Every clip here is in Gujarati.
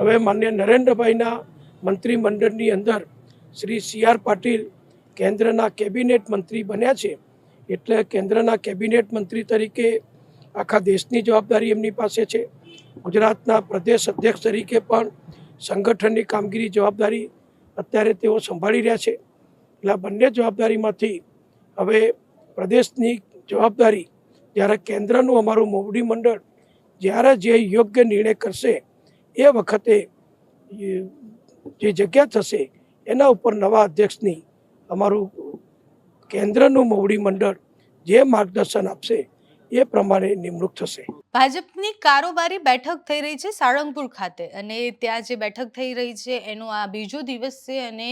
હવે માન્ય નરેન્દ્રભાઈના મંત્રીમંડળની અંદર શ્રી સી આર પાટીલ કેન્દ્રના કેબિનેટ મંત્રી બન્યા છે. એટલે કેન્દ્રના કેબિનેટ મંત્રી તરીકે આખા દેશની જવાબદારી એમની પાસે છે. ગુજરાતના પ્રદેશ અધ્યક્ષ તરીકે પણ સંગઠનની કામગીરી જવાબદારી અત્યારે તેઓ સંભાળી રહ્યા છે. એટલે આ બંને જવાબદારીમાંથી હવે પ્રદેશની જવાબદારી જ્યારે કેન્દ્રનું અમારું મોવડી મંડળ જ્યારે જે યોગ્ય નિર્ણય કરશે એ વખતે જે જગ્યા થશે, એના ઉપર નવા અધ્યક્ષની અમારું કેન્દ્રનું મોવડી મંડળ જે માર્ગદર્શન આપશે, એ પ્રમાણે નિમણૂક થશે. ભાજપની કારોબારી બેઠક થઈ રહી છે સાળંગપુર ખાતે અને ત્યાં જે બેઠક થઈ રહી છે, એનો આ બીજો દિવસ છે અને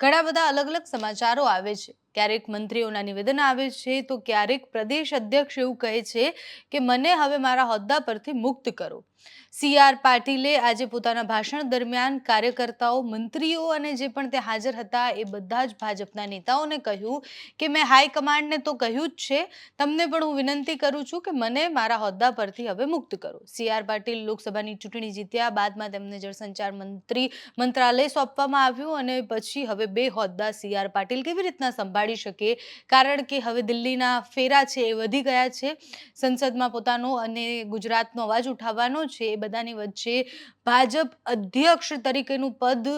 ઘણા બધા અલગ અલગ સમાચારો આવે છે. ક્યારેક મંત્રીઓના નિવેદન આવે છે, તો ક્યારેક પ્રદેશ અધ્યક્ષ એવું કહે છે કે, મને હવે મારા હોદ્દા પરથી મુક્ત કરો. સી આર પાટીલે આજે પોતાના ભાષણ દરમિયાન કાર્યકર્તાઓ, મંત્રીઓ અને જે પણ તે હાજર હતા, એ બધા જ ભાજપના નેતાઓને કહ્યું કે, મેં હાઈકમાન્ડને તો કહ્યું જ છે. તમને પણ હું વિનંતી કરું છું કે, મને મારા હોદ્દા પરથી હવે મુક્ત કરો. સી આર પાટીલ લોકસભાની ચૂંટણી જીત્યા, બાદમાં તેમને જળસંચાર મંત્રી મંત્રાલય સોંપવામાં આવ્યું અને પછી હવે બે હોદ્દા સી આર પાટીલ કેવી રીતના સંભાળી શકે. કારણ કે હવે દિલ્હીના ફેરા છે એ વધી ગયા છે. સંસદમાં પોતાનો અને ગુજરાતનો અવાજ ઉઠાવવાનો છે. એ બધાની વચ્ચે ભાજપ અધ્યક્ષ તરીકેનું પદ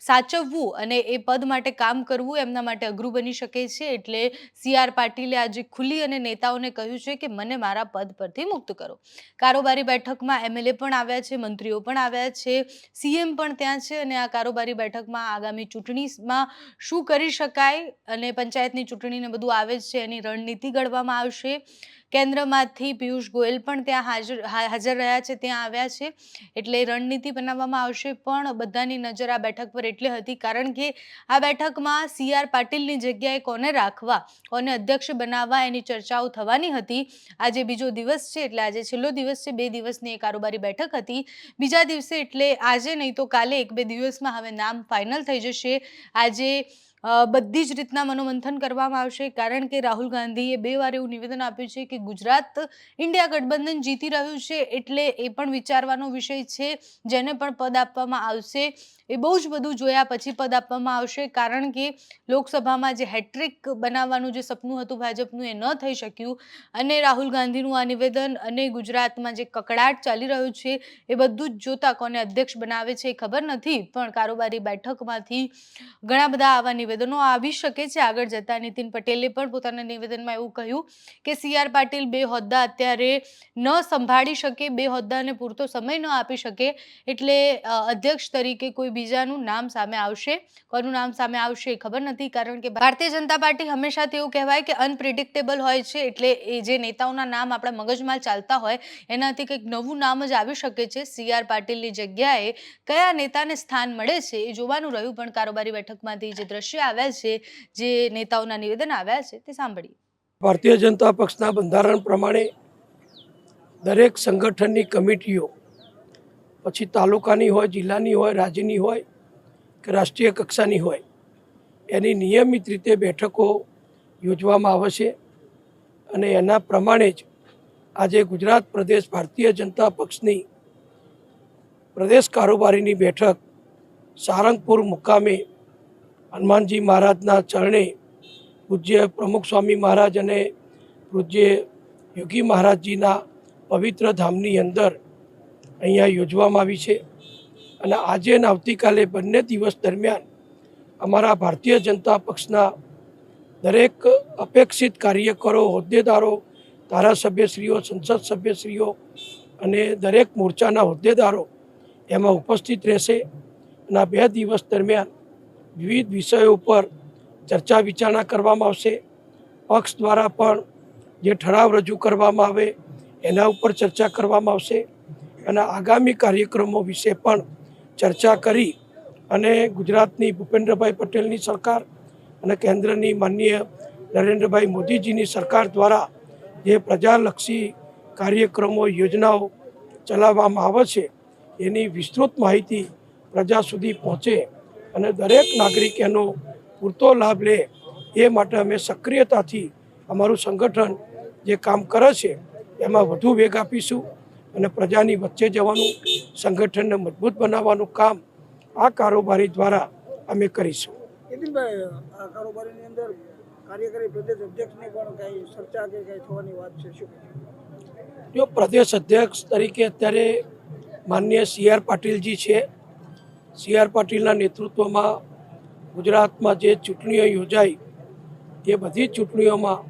સાચવવું અને એ પદ માટે કામ કરવું એમના માટે અઘરું બની શકે છે. એટલે સી આર પાટીલે આજે ખુલ્લી અને નેતાઓને કહ્યું છે કે મને મારા પદ પરથી મુક્ત કરો. કારોબારી બેઠકમાં એમએલએ પણ આવ્યા છે, મંત્રીઓ પણ આવ્યા છે સીએમ પણ ત્યાં છે અને આ કારોબારી બેઠકમાં આગામી ચૂંટણીમાં શું કરી શકાય અને પંચાયતની ચૂંટણીને બધું આવે જ છે એની રણનીતિ ઘડવામાં આવશે. કેન્દ્રમાંથી પિયુષ ગોયલ પણ ત્યાં હાજર હાજર રહ્યા છે, ત્યાં આવ્યા છે. એટલે રણનીતિ બનાવવામાં આવશે પણ બધાની નજર આ બેઠક પર એટલે હતી, કારણ કે આ બેઠકમાં સી આર પાટીલની જગ્યાએ કોને રાખવા, કોને અધ્યક્ષ બનાવવા એની ચર્ચાઓ થવાની હતી. આજે બીજો દિવસ છે, એટલે આજે છેલ્લો દિવસ છે, બે દિવસની એ કારોબારી બેઠક હતી. બીજા દિવસે એટલે આજે નહીં તો કાલે એક બે દિવસમાં હવે નામ ફાઇનલ થઈ જશે. આજે બધી જ રીતના મનોમંથન કરવામાં આવશે, કારણ કે રાહુલ ગાંધીએ બે વાર એવું નિવેદન આપ્યું છે કે ગુજરાત ઇન્ડિયા ગઠબંધન જીતી રહ્યું છે એટલે એ પણ વિચારવાનો વિષય છે. જેને પણ પદ આપવામાં આવશે એ બહુ જ બધું જોયા પછી પદ આપવામાં આવશે. કારણ કે લોકસભામાં જે હેટ્રિક બનાવવાનું જે સપનું હતું ભાજપનું એ ન થઈ શક્યું. અને રાહુલ ગાંધીનું આ નિવેદન અને ગુજરાતમાં જે કકડાટ ચાલી રહ્યો છે એ બધું જ જોતા કોને અધ્યક્ષ બનાવે છે એ ખબર નથી. પણ કારોબારી બેઠકમાંથી ઘણા બધા આવા નિવેદનો આવી શકે છે. આગળ જતા નીતિન પટેલે પણ પોતાના નિવેદનમાં એવું કહ્યું કે સી આર બે હોદ્દા અત્યારે ન સંભાળી શકે, બે હોદ્દાને પૂરતો સમય ન આપી શકે એટલે અધ્યક્ષ તરીકે કોઈ બીજાનું નામ સામે આવશે. કોનું નામ સામે આવશે એ ખબર નથી કારણ કે ભારતીય જનતા પાર્ટી હંમેશા તેવું કહેવાય કે અનપ્રિડિક્ટેબલ હોય છે એટલે એ જે નેતાઓના નામ આપણા મગજમાં ચાલતા હોય એનાથી કંઈક નવું નામ જ આવી શકે છે. સી આર પાટીલની જગ્યાએ કયા નેતાને સ્થાન મળે છે એ જોવાનું રહ્યું પણ કારોબારી બેઠકમાંથી જે દ્રશ્ય આવ્યા છે, જે નેતાઓના નિવેદન આવ્યા છે તે સાંભળીએ. ભારતીય જનતા પક્ષના બંધારણ પ્રમાણે દરેક સંગઠનની કમિટીઓ, પછી તાલુકાની હોય, જિલ્લાની હોય, રાજ્યની હોય કે રાષ્ટ્રીય કક્ષાની હોય, એની નિયમિત રીતે બેઠકો યોજવામાં આવે છે. અને એના પ્રમાણે જ આજે ગુજરાત પ્રદેશ ભારતીય જનતા પક્ષની પ્રદેશ કારોબારીની બેઠક સારંગપુર મુકામે હનુમાનજી મહારાજના ચરણે પૂજ્ય પ્રમુખ સ્વામી મહારાજ અને પૂજ્ય યોગી મહારાજજીના પવિત્ર ધામની અંદર અહીંયા યોજવામાં આવી છે. અને આજે અને આવતીકાલે બંને દિવસ દરમિયાન અમારા ભારતીય જનતા પક્ષના દરેક અપેક્ષિત કાર્યકરો, હોદ્દેદારો, ધારાસભ્યશ્રીઓ, સંસદ સભ્યશ્રીઓ અને દરેક મોરચાના હોદ્દેદારો એમાં ઉપસ્થિત રહેશે. અને બે દિવસ દરમિયાન વિવિધ વિષયો ઉપર ચર્ચા વિચારણા કરવામાં આવશે. પક્ષ દ્વારા પણ જે ઠરાવ રજૂ કરવામાં આવે, એના ઉપર ચર્ચા કરવામાં આવશે અને આગામી કાર્યક્રમો વિશે પણ ચર્ચા કરી અને ગુજરાતની ભૂપેન્દ્રભાઈ પટેલની સરકાર અને કેન્દ્રની માનનીય નરેન્દ્રભાઈ મોદીજીની સરકાર દ્વારા જે પ્રજાલક્ષી કાર્યક્રમો, યોજનાઓ ચલાવવામાં આવે છે, એની વિસ્તૃત માહિતી પ્રજા સુધી પહોંચે અને દરેક નાગરિક એનો પૂરતો લાભ લે એ માટે અમે સક્રિયતાથી અમારું સંગઠન જે કામ કરે છે એમાં વધુ વેગ આપીશું અને પ્રજાની વચ્ચે જવાનું સંગઠનને મજબૂત બનાવવાનું કામ આ કારોબારી દ્વારા અમે કરીશું. આ કારોબારીની અંદર કાર્યકારી અધ્યક્ષની પણ ચર્ચા થવાની વાત છે જો પ્રદેશ અધ્યક્ષ તરીકે અત્યારે માન્ય સી આર પાટીલજી છે. સી આર પાટીલના નેતૃત્વમાં ગુજરાતમાં જે ચૂંટણીઓ યોજાઈ, એ બધી ચૂંટણીઓમાં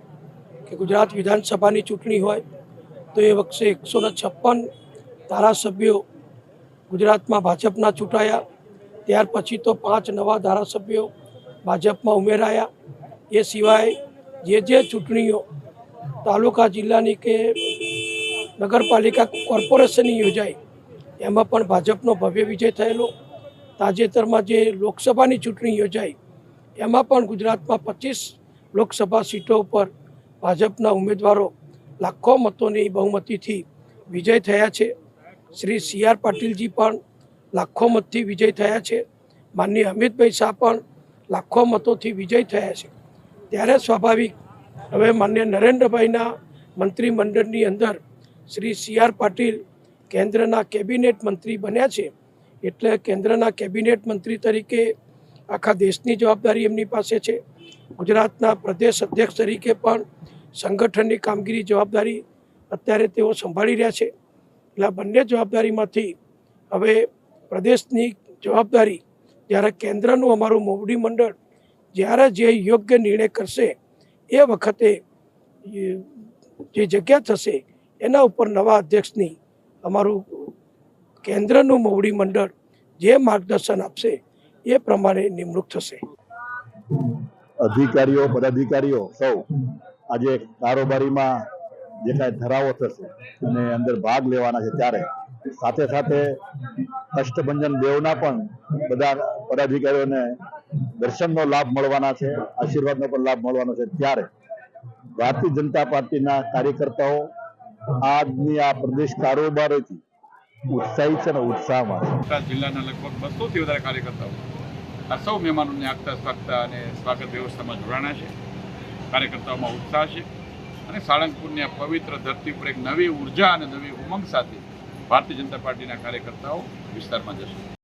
કે ગુજરાત વિધાનસભાની ચૂંટણી હોય, તો એ વખતે એકસો ને છપ્પન ધારાસભ્યો ગુજરાતમાં ભાજપના ચૂંટાયા. ત્યાર પછી તો પાંચ નવા ધારાસભ્યો ભાજપમાં ઉમેરાયા. એ સિવાય જે જે ચૂંટણીઓ તાલુકા જિલ્લાની કે નગરપાલિકા કોર્પોરેશનની યોજાઈ, એમાં પણ ભાજપનો ભવ્ય વિજય થયેલો. તાજેતરમાં જે લોકસભાની ચૂંટણી યોજાઈ, એમાં પણ ગુજરાતમાં પચીસ લોકસભા સીટો ઉપર ભાજપના ઉમેદવારો લાખો મતોની બહુમતીથી વિજય થયા છે. શ્રી સી આર પાટીલજી પણ લાખો મતથી વિજય થયા છે. માનનીય અમિતભાઈ શાહ પણ લાખો મતોથી વિજય થયા છે. ત્યારે સ્વાભાવિક, હવે માન્ય નરેન્દ્રભાઈના મંત્રીમંડળની અંદર શ્રી સી આર પાટીલ કેન્દ્રના કેબિનેટ મંત્રી બન્યા છે. એટલે કેન્દ્રના કેબિનેટ મંત્રી તરીકે આખા દેશની જવાબદારી એમની પાસે છે. ગુજરાતના પ્રદેશ અધ્યક્ષ તરીકે પણ સંગઠનની કામગીરી જવાબદારી અત્યારે તેઓ સંભાળી રહ્યા છે. એટલે આ બંને જવાબદારીમાંથી હવે પ્રદેશની જવાબદારી જ્યારે કેન્દ્રનું અમારું મોવડી મંડળ જ્યારે જે યોગ્ય નિર્ણય કરશે એ વખતે જે જગ્યા થશે એના ઉપર નવા અધ્યક્ષની અમારું કેન્દ્રનું મોવડી મંડળ જે માર્ગદર્શન આપશે, એ પ્રમાણે નિમણૂક થશે. અધિકારીઓ, પદાધિકારીઓ સૌ આજે કારોબારીમાં જે કાંઈ ઠરાવો થશે અને અંદર ભાગ લેવાના છે ત્યારે, સાથે સાથે અષ્ટભંજન દેવના પણ બધા પદાધિકારીઓને દર્શનનો લાભ મળવાના છે, આશીર્વાદનો પણ લાભ મળવાનો છે ત્યારે ભારતીય જનતા પાર્ટીના કાર્યકર્તાઓ આજની આ પ્રદેશ કારોબારીથી ઉત્સાહી છે અને ઉત્સાહમાં જિલ્લાના લગભગ બસોથી વધારે કાર્યકર્તાઓ આ સૌ મહેમાનોને આગતા સ્વાગતા અને સ્વાગત વ્યવસ્થામાં જોડાણા છે. કાર્યકર્તાઓમાં ઉત્સાહ છે અને સાળંગપુરની આ પવિત્ર ધરતી પર એક નવી ઊર્જા અને નવી ઉમંગ સાથે ભારતીય જનતા પાર્ટીના કાર્યકર્તાઓ વિસ્તારમાં જશે.